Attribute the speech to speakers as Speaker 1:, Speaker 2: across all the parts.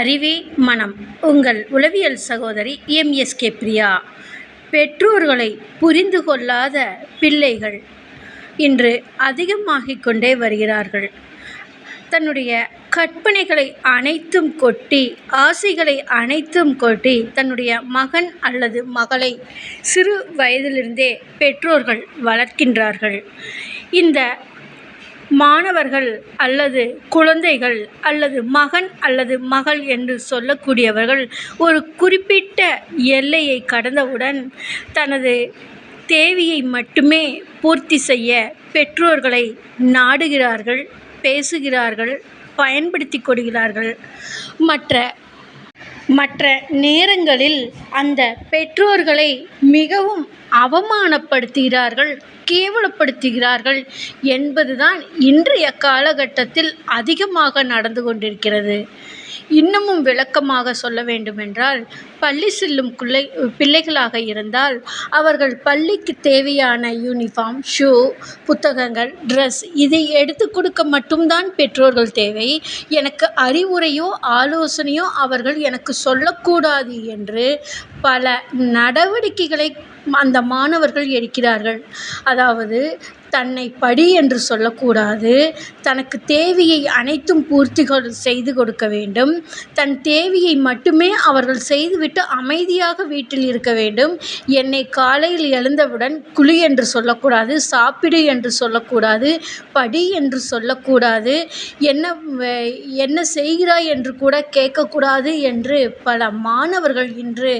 Speaker 1: அறிவே மனம். உங்கள் உளவியல் சகோதரி எம்எஸ்கே பிரியா. பெற்றோர்களை புரிந்து கொள்ளாத பிள்ளைகள் இன்று அதிகமாகிக் கொண்டே வருகிறார்கள். தன்னுடைய கற்பனைகளை அனைத்தும் கொட்டி ஆசைகளை அனைத்தும் கொட்டி தன்னுடைய மகன் அல்லது மகளை சிறு வயதிலிருந்தே பெற்றோர்கள் வளர்க்கின்றார்கள். இந்த மாணவர்கள் அல்லது குழந்தைகள் அல்லது மகன் அல்லது மகள் என்று சொல்லக்கூடியவர்கள் ஒரு குறிப்பிட்ட எல்லையை கடந்தவுடன் தனது தேவையை மட்டுமே பூர்த்தி செய்ய பெற்றோர்களை நாடுகிறார்கள் பேசுகிறார்கள் பயன்படுத்தி கொள்கிறார்கள். மற்ற மற்ற நேரங்களில் அந்த பெற்றோர்களை மிகவும் அவமானப்படுத்துகிறார்கள் கேவலப்படுத்துகிறார்கள் என்பதுதான் இன்றைய காலகட்டத்தில் அதிகமாக நடந்து கொண்டிருக்கிறது. இன்னமும் விளக்கமாக சொல்ல வேண்டுமென்றால் பள்ளி செல்லும் குள்ளை பிள்ளைகளாக இருந்தால் அவர்கள் பள்ளிக்கு தேவையான யூனிஃபார்ம் ஷூ புத்தகங்கள் ட்ரெஸ் இதை எடுத்து கொடுக்க மட்டும்தான் பெற்றோர்கள் தேவை. எனக்கு அறிவுரையோ ஆலோசனையோ அவர்கள் எனக்கு சொல்லக்கூடாது என்று பல நடவடிக்கைகளை அந்த மாணவர்கள் எடுக்கிறார்கள் அதாவது தன்னை படி என்று சொல்லக்கூடாது. தனக்கு தேவையை அனைத்தும் பூர்த்தி செய்து கொடுக்க வேண்டும். தன் தேவையை மட்டுமே அவர்கள் செய்துவிட்டு அமைதியாக வீட்டில் இருக்க வேண்டும். என்னை காலையில் எழுந்தவுடன் குளி என்று சொல்லக்கூடாது சாப்பிடு என்று சொல்லக்கூடாது படி என்று சொல்லக்கூடாது என்ன என்ன செய்கிறாய் என்று கூட கேட்கக்கூடாது என்று பல மாணவர்கள் இன்று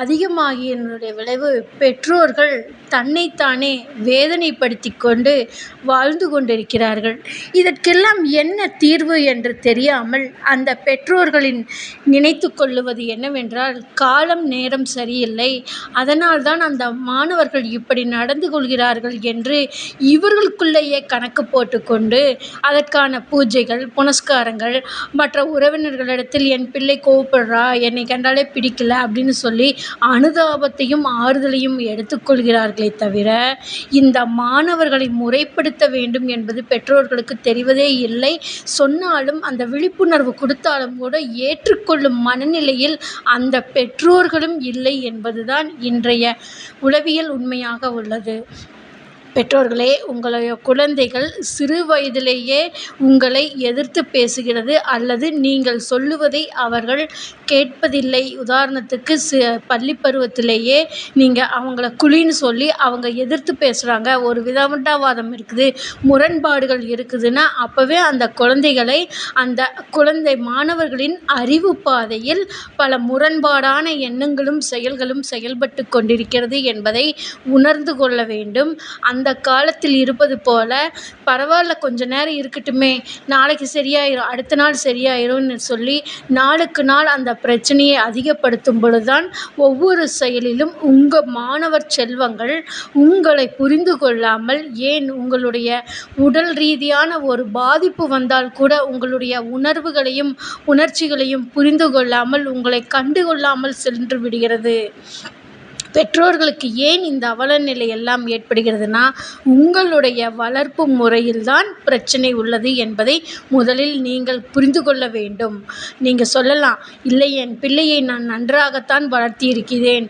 Speaker 1: அதிகமாகியதனுடைய விளைவு பெற்றோர்கள் தன்னைத்தானே வேதனைப்படுத்தி கொண்டு வாழ்ந்து கொண்டிருக்கிறார்கள். இதற்கெல்லாம் என்ன தீர்வு என்று தெரியாமல் அந்த பெற்றோர்களின் நினைத்து கொள்ளுவது என்னவென்றால் காலம் நேரம் சரியில்லை. அதனால்தான் அந்த மாணவர்கள் இப்படி நடந்து கொள்கிறார்கள் என்று இவர்களுக்குள்ளேயே கணக்கு போட்டுக்கொண்டு அதற்கான பூஜைகள் புனஸ்காரங்கள் மற்ற உறவினர்களிடத்தில் என் பிள்ளை கோவப்படுறா என்னை கண்டாலே பிடிக்கல அப்படின்னு சொல்லி அனுதாபத்தையும் ஆறுதலையும் எடுத்துக்கொள்கிறார்களே தவிர இந்த மாணவர்கள் முறைப்படுத்த வேண்டும் என்பது பெற்றோர்களுக்கு தெரிவதே இல்லை. சொன்னாலும் அந்த விழிப்புணர்வு கொடுத்தாலும் கூட ஏற்றுக்கொள்ளும் மனநிலையில் அந்த பெற்றோர்களும் இல்லை என்பதுதான் இன்றைய உளவியல் உண்மையாக உள்ளது. பெற்றோர்களே உங்களுடைய குழந்தைகள் சிறு வயதிலேயே உங்களை எதிர்த்து பேசுகிறது அல்லது நீங்கள் சொல்லுவதை அவர்கள் கேட்பதில்லை. உதாரணத்துக்கு சி பள்ளி பருவத்திலேயே நீங்கள் அவங்கள குழின்னு சொல்லி அவங்க எதிர்த்து பேசுகிறாங்க ஒரு விதண்டாவாதம் இருக்குது முரண்பாடுகள் இருக்குதுன்னா அப்போவே அந்த குழந்தைகளை அந்த குழந்தை மாணவர்களின் அறிவு பாதையில் பல முரண்பாடான எண்ணங்களும் செயல்களும் செயல்பட்டு கொண்டிருக்கிறது என்பதை உணர்ந்து கொள்ள வேண்டும். அந்த அந்த காலத்தில் இருப்பது போல பரவாயில்ல கொஞ்ச நேரம் இருக்கட்டுமே நாளைக்கு சரியாயிடும் அடுத்த நாள் சரியாயிரும்னு சொல்லி நாளுக்கு நாள் அந்த பிரச்சனையை அதிகப்படுத்தும் பொழுது தான் ஒவ்வொரு செயலிலும் உங்கள் மாணவர் செல்வங்கள் உங்களை புரிந்து கொள்ளாமல் ஏன் உங்களுடைய உடல் ரீதியான ஒரு பாதிப்பு வந்தால் கூட உங்களுடைய உணர்வுகளையும் உணர்ச்சிகளையும் புரிந்து கொள்ளாமல் உங்களை கண்டுகொள்ளாமல் சென்று விடுகிறது. பெற்றோர்களுக்கு ஏன் இந்த அவலநிலை எல்லாம் ஏற்படுகிறதுனா உங்களுடைய வளர்ப்பு முறையில்தான் பிரச்சனை உள்ளது என்பதை முதலில் நீங்கள் புரிந்து கொள்ள வேண்டும். நீங்கள் சொல்லலாம் இல்லை என் பிள்ளையை நான் நன்றாகத்தான் வளர்த்தி இருக்கிறேன்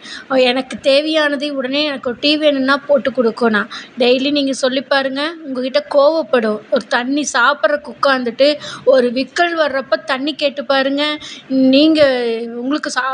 Speaker 1: எனக்கு தேவையானதை உடனே எனக்கு ஒரு டீ வேணும்னா போட்டு கொடுக்கணும் டெய்லி நீங்கள் சொல்லி பாருங்கள் உங்ககிட்ட கோவப்படும். ஒரு தண்ணி சாப்பிட்றக்கு உட்காந்துட்டு ஒரு விக்கல் வர்றப்போ தண்ணி கேட்டு பாருங்கள் நீங்கள் உங்களுக்கு சா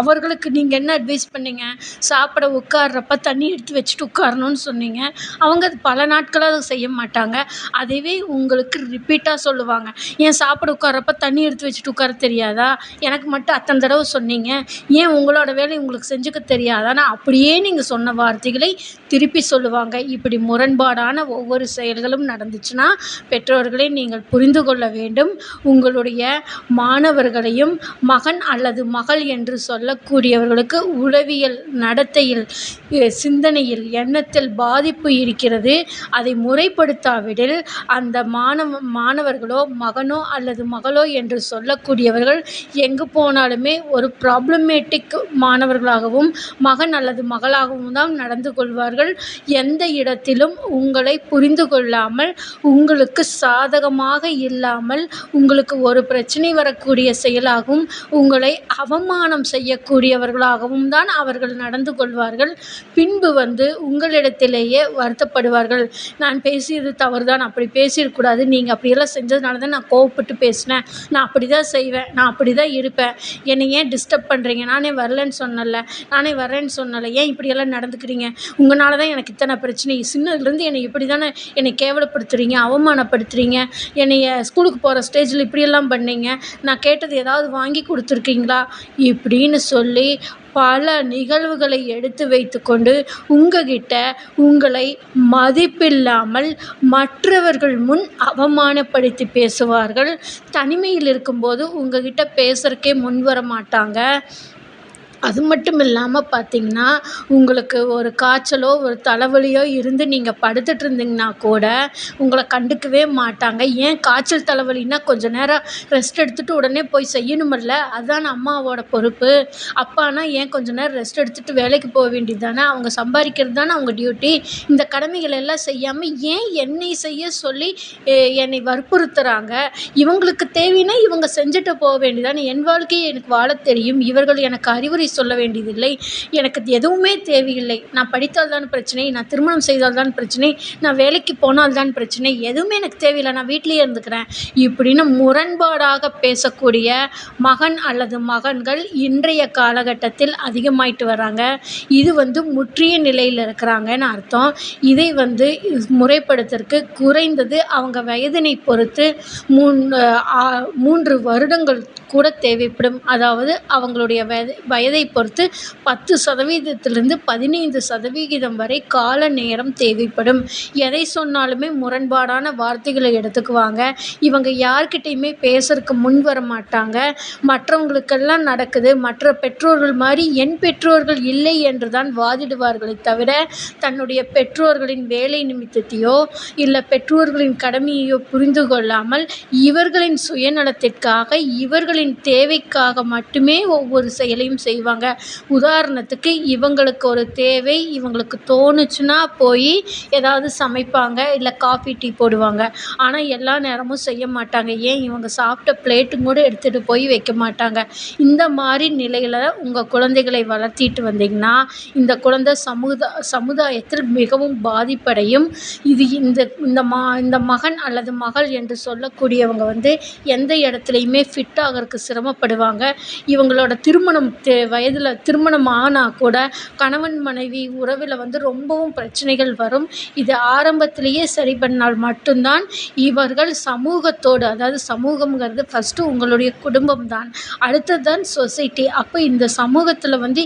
Speaker 1: அவர்களுக்கு நீங்கள் என்ன அட்வைஸ் பண்ணீங்க? சாப்பிட உட்கார்றப்ப தண்ணி எடுத்து வச்சுட்டு உட்காரணும்னு சொன்னீங்க. அவங்க அது பல நாட்களாக அதை செய்ய மாட்டாங்க. அதுவே உங்களுக்கு ரிப்பீட்டாக சொல்லுவாங்க. ஏன் சாப்பிட உட்கார்றப்ப தண்ணி எடுத்து வச்சுட்டு உட்கார தெரியாதா? எனக்கு மட்டும் அத்தனை தடவை சொன்னீங்க. ஏன் உங்களோட வேலையை உங்களுக்கு செஞ்சுக்க தெரியாதான்னு அப்படியே நீங்கள் சொன்ன வார்த்தைகளை திருப்பி சொல்லுவாங்க. இப்படி முரண்பாடான ஒவ்வொரு செயல்களும் நடந்துச்சுன்னா பெற்றோர்களை நீங்கள் புரிந்து கொள்ள வேண்டும். உங்களுடைய மாணவர்களையும் மகன் அல்லது மகள் என்று சொல்லக்கூடியவர்களுக்கு உளவியல் நடத்தையில் சிந்தனையில் எண்ணத்தில் பாதிப்பு இருக்கிறது. அதை முறைப்படுத்தாவிடில் அந்த மாணவ மாணவர்களோ மகனோ அல்லது மகளோ என்று சொல்லக்கூடியவர்கள் எங்கு போனாலுமே ஒரு ப்ராப்ளமேட்டிக் மாணவர்களாகவும் மகன் அல்லது மகளாகவும் தான் நடந்து கொள்வார்கள். எந்த இடத்திலும் உங்களை புரிந்து கொள்ளாமல் உங்களுக்கு சாதகமாக இல்லாமல் உங்களுக்கு ஒரு பிரச்சனை வரக்கூடிய செயலாகவும் உங்களை அவமானம் செய்யக்கூடியவர்களாகவும் தான் அவர்கள் நடந்து கொள்வார்கள். பின்பு வந்து உங்களிடத்திலேயே வருத்தப்படுவார்கள். நான் பேசியது தவறு தான் அப்படி பேசிடக்கூடாது நீங்கள் அப்படியெல்லாம் செஞ்சதுனால தான் நான் கோவப்பட்டு பேசினேன். நான் அப்படி தான் செய்வேன். நான் அப்படி தான் இருப்பேன். என்னை ஏன் டிஸ்டர்ப் பண்ணுறீங்க நானே வரலன்னு சொன்னல நானே வரேன்னு சொன்னல ஏன் இப்படியெல்லாம் நடந்துக்கிறீங்க? உங்களால தான் எனக்கு இத்தனை பிரச்சனை. சின்னதுலேருந்து என்னை இப்படி தானே என்னை கேவலப்படுத்துகிறீங்க அவமானப்படுத்துகிறீங்க என்னைய ஸ்கூலுக்கு போகிற ஸ்டேஜில் இப்படியெல்லாம் பண்ணீங்க? நான் கேட்டது ஏதாவது வாங்கி கொடுத்துருக்கீங்களா? இப்படின்னு சொல்லி பல நிகழ்வுகளை எடுத்து வைத்துக்கொண்டு உங்ககிட்ட உங்களை மதிப்பில்லாமல் மற்றவர்கள் முன் அவமானப்படுத்தி பேசுவார்கள். தனிமையில் இருக்கும்போது உங்ககிட்ட பேசுறதுக்கே முன் வர மாட்டாங்க அது மட்டும் இல்லாமல் பார்த்தீங்கன்னா உங்களுக்கு ஒரு காய்ச்சலோ ஒரு தலைவலியோ இருந்து நீங்கள் படுத்துகிட்டு இருந்தீங்கன்னா கூட உங்களை கண்டுக்கவே மாட்டாங்க. ஏன் காய்ச்சல் தலைவலின்னா கொஞ்சம் நேரம் ரெஸ்ட் எடுத்துகிட்டு உடனே போய் செய்யணுமில்ல அதுதான் அம்மாவோட பொறுப்பு. அப்பானா ஏன் கொஞ்ச நேரம் ரெஸ்ட் எடுத்துகிட்டு வேலைக்கு போக வேண்டியது தானே அவங்க சம்பாதிக்கிறது தானே அவங்க டியூட்டி இந்த கடமைகள் எல்லாம் செய்யாமல் ஏன் என்னை செய்ய சொல்லி என்னை வற்புறுத்துகிறாங்க இவங்களுக்கு தேவைன்னா இவங்க செஞ்சுட்டு போக வேண்டியதானே என் வாழ்க்கையை எனக்கு வாழ தெரியும். இவர்கள் எனக்கு அறிவுரை சொல்ல வேண்டியதில்லை. எனக்கு எதுவுமே தேவையில்லை. நான் படித்தால் தான் பிரச்சனை நான் திருமணம் செய்தால் தான் பிரச்சனை நான் வேலைக்கு போனால் தான் பிரச்சனை எதுவுமே எனக்கு தேவையில்லை. நான் வீட்டிலேயே இருந்துக்கிறேன். இப்படின்னு முரண்பாடாக பேசக்கூடிய மகன் அல்லது மகன்கள் இன்றைய காலகட்டத்தில் அதிகமாயிட்டு வராங்க. இது வந்து முற்றிய நிலையில் இருக்கிறாங்கன்னு அர்த்தம். இதை வந்து முறைப்படுத்துறதுக்கு குறைந்தது அவங்க வயதினை பொறுத்து மூன் மூன்று வருடங்கள் கூட தேவைப்படும். அதாவது அவங்களுடைய வயதை வயதை பொறுத்து பத்து சதவீதத்திலிருந்து பதினைந்து சதவிகிதம் வரை கால நேரம் தேவைப்படும். எதை சொன்னாலுமே முரண்பாடான வார்த்தைகளை எடுத்துக்குவாங்க. இவங்க யார்கிட்டையுமே பேசுறதுக்கு முன் வர மாட்டாங்க. மற்றவங்களுக்கெல்லாம் நடக்குது. மற்ற பெற்றோர்கள் மாதிரி என் பெற்றோர்கள் இல்லை என்று தான் வாதிடுவார்களே தவிர தன்னுடைய பெற்றோர்களின் வேலை நிமித்தத்தையோ இல்லை பெற்றோர்களின் கடமையையோ புரிந்து கொள்ளாமல் இவர்களின் சுயநலத்திற்காக இவர்களின் தேவைக்காக மட்டுமே ஒவ்வொரு செயலையும் செய்வாங்க. உதாரணத்துக்கு இவங்களுக்கு ஒரு தேவை இவங்களுக்கு தோணுச்சுன்னா போய் ஏதாவது சமைப்பாங்க இல்லை காஃபி டீ போடுவாங்க. ஆனால் எல்லா நேரமும் செய்ய மாட்டாங்க. ஏன்? இவங்க சாப்பிட்ட பிளேட்டும் கூட எடுத்துகிட்டு போய் வைக்க மாட்டாங்க. இந்த மாதிரி நிலையில் உங்கள் குழந்தைகளை வளர்த்திட்டு வந்தீங்கன்னா இந்த குழந்தை சமுதா சமுதாயத்தில் மிகவும் பாதிப்படையும். இது இந்த இந்த மா இந்த மகன் அல்லது மகள் என்று சொல்லக்கூடியவங்க வந்து எந்த இடத்துலையுமே ஃபிட் ஆகிறதுக்கு சிரமப்படுவாங்க. இவங்களோட திருமணம் தேவை வயதில் திருமணம் ஆனால் கூட கணவன் மனைவி உறவில் வந்து ரொம்பவும் பிரச்சனைகள் வரும். இது ஆரம்பத்திலேயே சரி பண்ணால் மட்டும்தான் இவர்கள் சமூகத்தோடு அதாவது சமூகம்ங்கிறது ஃபஸ்ட்டு உங்களுடைய குடும்பம் தான் அடுத்தது தான் சொசைட்டி அப்போ இந்த சமூகத்தில் வந்து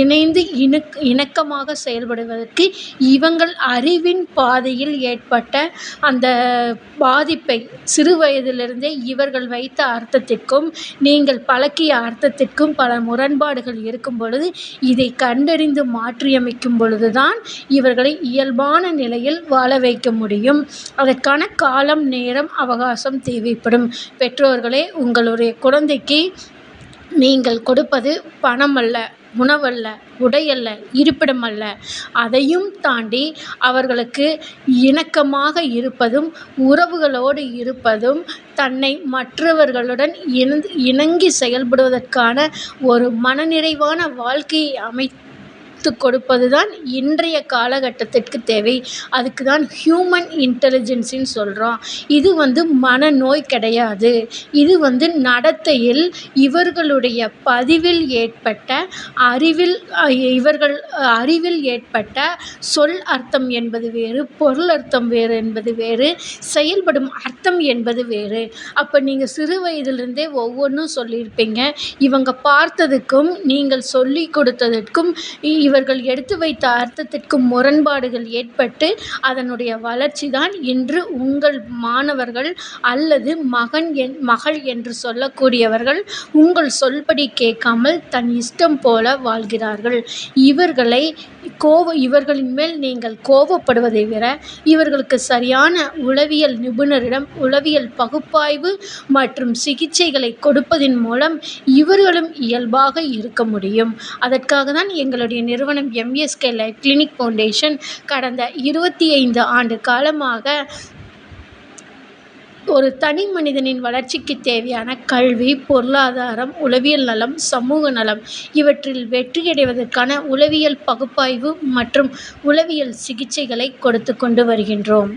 Speaker 1: இணைந்து இணக் இணக்கமாக செயல்படுவதற்கு இவங்கள் அறிவின் பாதையில் ஏற்பட்ட அந்த பாதிப்பை சிறு வயதிலிருந்தே இவர்கள் வைத்த அர்த்தத்திற்கும் நீங்கள் பழக்கிய அர்த்தத்திற்கும் பல முரண்பாடுகள் இருக்கும் பொழுது இதை கண்டறிந்து மாற்றியமைக்கும் பொழுது தான் இவர்களை இயல்பான நிலையில் வாழ வைக்க முடியும். அதற்கான காலம் நேரம் அவகாசம் தேவைப்படும். பெற்றோர்களே உங்களுடைய குழந்தைக்கு நீங்கள் கொடுப்பது பணம் அல்ல உணவல்ல உடையல்ல இருப்பிடமல்ல. அதையும் தாண்டி அவர்களுக்கு இணக்கமாக இருப்பதும் உறவுகளோடு இருப்பதும் தன்னை மற்றவர்களுடன் இணந்து இணங்கி செயல்படுவதற்கான ஒரு மனநிறைவான வாழ்க்கையை அமைத்து கொடுப்பது தான் இன்றைய காலகட்டத்திற்கு தேவை. அதுக்கு தான் ஹியூமன் இன்டெலிஜென்ஸின்னு சொல்கிறோம் இது வந்து மனநோய் கிடையாது. இது வந்து நடத்தையில் இவர்களுடைய பதிவில் ஏற்பட்ட அறிவில் இவர்கள் அறிவில் ஏற்பட்ட சொல் அர்த்தம் என்பது வேறு பொருள் அர்த்தம் வேறு என்பது வேறு செயல்படும் அர்த்தம் என்பது வேறு. அப்போ நீங்கள் சிறு வயதிலிருந்தே ஒவ்வொன்றும் சொல்லியிருப்பீங்க. இவங்க பார்த்ததுக்கும் நீங்கள் சொல்லிக் கொடுத்ததற்கும் இவர்கள் எடுத்து வைத்த அர்த்தத்திற்கு முரண்பாடுகள் ஏற்பட்டு அதனுடைய வளர்ச்சி தான் இன்று உங்கள் மாணவர்கள் அல்லது மகன் என் மகள் என்று சொல்லக்கூடியவர்கள் உங்கள் சொல்படி கேட்காமல் தன் இஷ்டம் போல வாழ்கிறார்கள். இவர்களை கோவ இவர்களின் மேல் நீங்கள் கோபப்படுவதை விட இவர்களுக்கு சரியான உளவியல் நிபுணரிடம் உளவியல் பகுப்பாய்வு மற்றும் சிகிச்சைகளை கொடுப்பதின் மூலம் இவர்களும் இயல்பாக இருக்க முடியும். அதற்காக தான் எங்களுடைய நிறுவனம் எம்எஸ்கே லைஃப் கிளினிக் ஃபவுண்டேஷன் கடந்த இருபத்தி ஐந்து ஆண்டு காலமாக ஒரு தனி மனிதனின் வளர்ச்சிக்கு தேவையான கல்வி பொருளாதாரம் உளவியல் நலம் சமூக நலம் இவற்றில் வெற்றியடைவதற்கான உளவியல் பகுப்பாய்வு மற்றும் உளவியல் சிகிச்சைகளை கொடுத்து கொண்டு வருகின்றோம்.